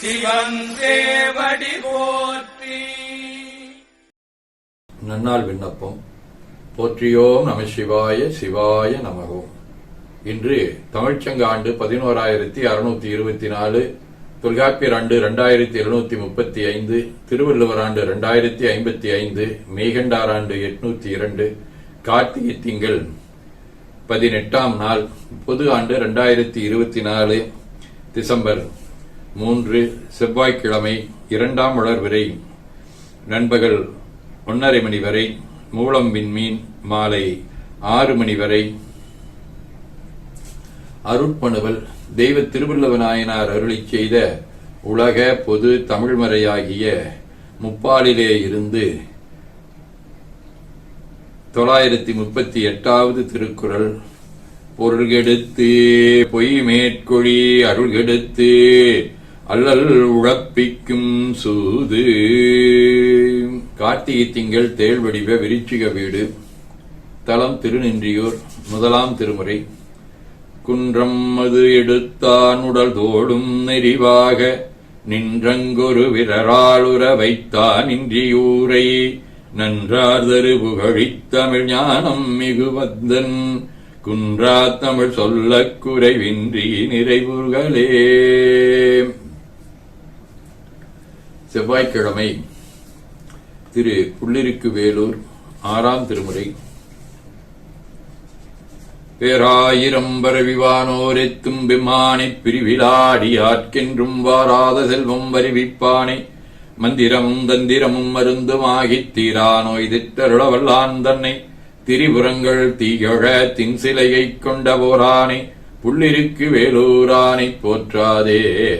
சிவன் போற்றி. நன்னாள் விண்ணப்பம். போற்றியோம் நம சிவாய சிவாய நமகோம் இன்று தமிழ்ச்சங்க ஆண்டு பதினோராயிரத்தி அறுநூத்தி இருபத்தி நாலு தொல்காப்பியர் ஆண்டு இரண்டாயிரத்தி எழுநூத்தி முப்பத்தி ஐந்து திருவள்ளுவர் ஆண்டு இரண்டாயிரத்தி ஐம்பத்தி ஐந்து மேகண்டார் ஆண்டு எட்நூத்தி இரண்டு கார்த்திகை திங்கள் பதினெட்டாம் நாள் பொது ஆண்டு இரண்டாயிரத்தி இருபத்தி நாலு டிசம்பர் மூன்று செவ்வாய்க்கிழமை இரண்டாம் வளர்விரை நண்பகல் ஒன்றரை மணி வரை மூலம் விண்மீன் மாலை ஆறு மணி வரை. அருட்பணுவல் தெய்வ திருவள்ளுவநாயனார் அருளி அருளிச் செய்த உலக பொது தமிழ்மறையாகிய முப்பாலிலே இருந்து தொள்ளாயிரத்தி முப்பத்தி எட்டாவது திருக்குறள். பொருள்கெடுத்து பொய் மேற்கொழி அருள்கெடுத்து அல்லல் உழப்பிக்கும் சூது. கார்த்திகை திங்கள் தேள் வடிவ விருச்சிக வீடு. தலம் திருநின்றியூர் முதலாம் திருமுறை. குன்றம் அது எடுத்தான் உடல் தோடும் நெறிவாக நின்றங்கொரு விரராளுர வைத்தான் இன்றியூரை. நன்றார்தரு புகழித்தமிழ் ஞானம் மிகுவந்தன் குன்றா தமிழ் சொல்லக் குறைவின்றி நிறைவுகளே செவ்வாய்க்கிழமை திரு புள்ளிருக்கு வேலூர் ஆறாம் திருமுறை. பேராயிரம் பரவிவானோர் எத்தும் பிமானைப் பிரிவிலாடி ஆட்கென்றும் வாராத செல்வம் வருவிப்பானை. மந்திரமும் தந்திரமும் மருந்துமாகித் தீரா நோய் திட்டருளவல்லான் தன்னை. திரிபுரங்கள் தீயழ தின் சிலையைக் கொண்ட போரானை புள்ளிருக்கு வேலூரானைப் போற்றாதே.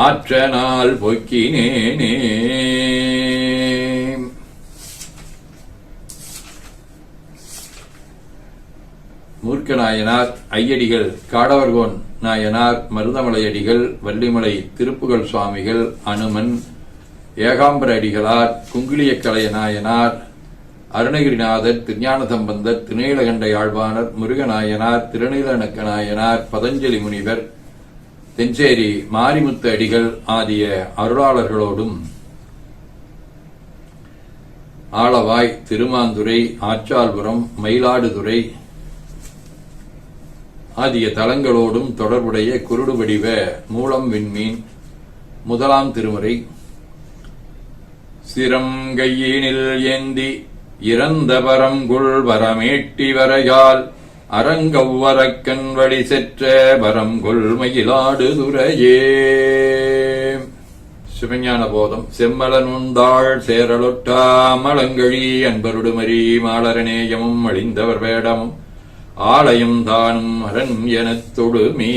ஆற்ற நாள் பொக்கினேனே. மூர்க்க நாயனார் ஐயடிகள் காடவர்கோன் நாயனார் மருதமலையடிகள் வள்ளிமலை திருப்புகழ் சுவாமிகள் அனுமன் ஏகாம்பர அடிகளார் குங்கிலியக்கலைய நாயனார் அருணகிரிநாதர் திருஞான சம்பந்தர் திருநீலகண்ட யாழ்வாணர் முருகநாயனார் திருநீலநக்க நாயனார் பதஞ்சலி முனிவர் தென்சேரி மாரிமுத்து அடிகள் ஆகிய அருளாளர்களோடும் ஆளவாய் திருமாந்துறை ஆச்சால்புரம் மயிலாடுதுறை ஆகிய தலங்களோடும் தொடர்புடைய குருடு வடிவ மூலம் விண்மீன் முதலாம் திருமுறை. சிரங்கையினில் ஏந்தி இறந்த பரங்குள் வரமேட்டி வரையால் அரங்கவ்வரக்கன் வழி செற்ற வரம் கொள்மையிலாடு துறையே. சிவஞான போதம் செம்மலன் உந்தாள் சேரலொட்டா மலங்கழி அன்பருடுமரி மாலரநேயமும் அழிந்தவர் வேடமும் ஆலயம் தானும் அரண் எனத் தொடுமே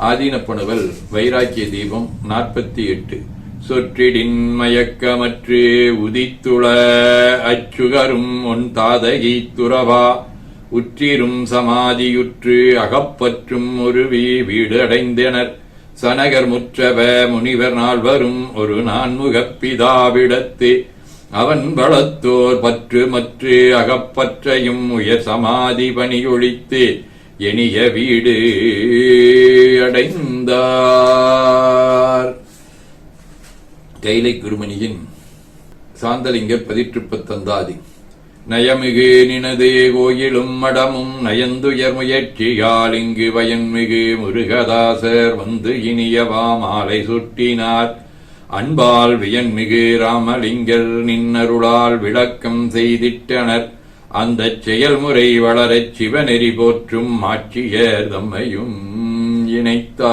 ஆதீனப்பணுவல் வைராக்கிய தீபம் நாற்பத்தி எட்டு. சொற்றிடின் மயக்கமற்று உதித்துள அச்சுகரும் ஒன் தாதகி துறவா. உற்றிரும் சமாதியுற்று அகப்பற்றும் ஒருவி வீடு அடைந்தனர் சனகர் முற்றவ முனிவர் நால்வரும் ஒரு நான்முகப் பிதாவிடத்து அவன் பலத்தோர் பற்று மற்று அகப்பற்றையும் உயர் சமாதி பணியொழித்து. எனிய வீடு அடைந்தார். கைலை குருமணியின் சாந்தலிங்க பதிற்றுப்பத்தந்தாதி நயமிகு நினதே கோயிலும் மடமும் நயந்துயர் முயற்சியால் இங்கு வயன்மிகு முருகதாசர் வந்து இனியவா மாலை சுட்டினார் அன்பால் வியன்மிகு ராமலிங்கர் நின்னருளால் விளக்கம் செய்திட்டனர். அந்தச் செயல்முறை வளரச் சிவநெறி போற்றும் ஆட்சியர் தம்மையும் இணைத்தாய்.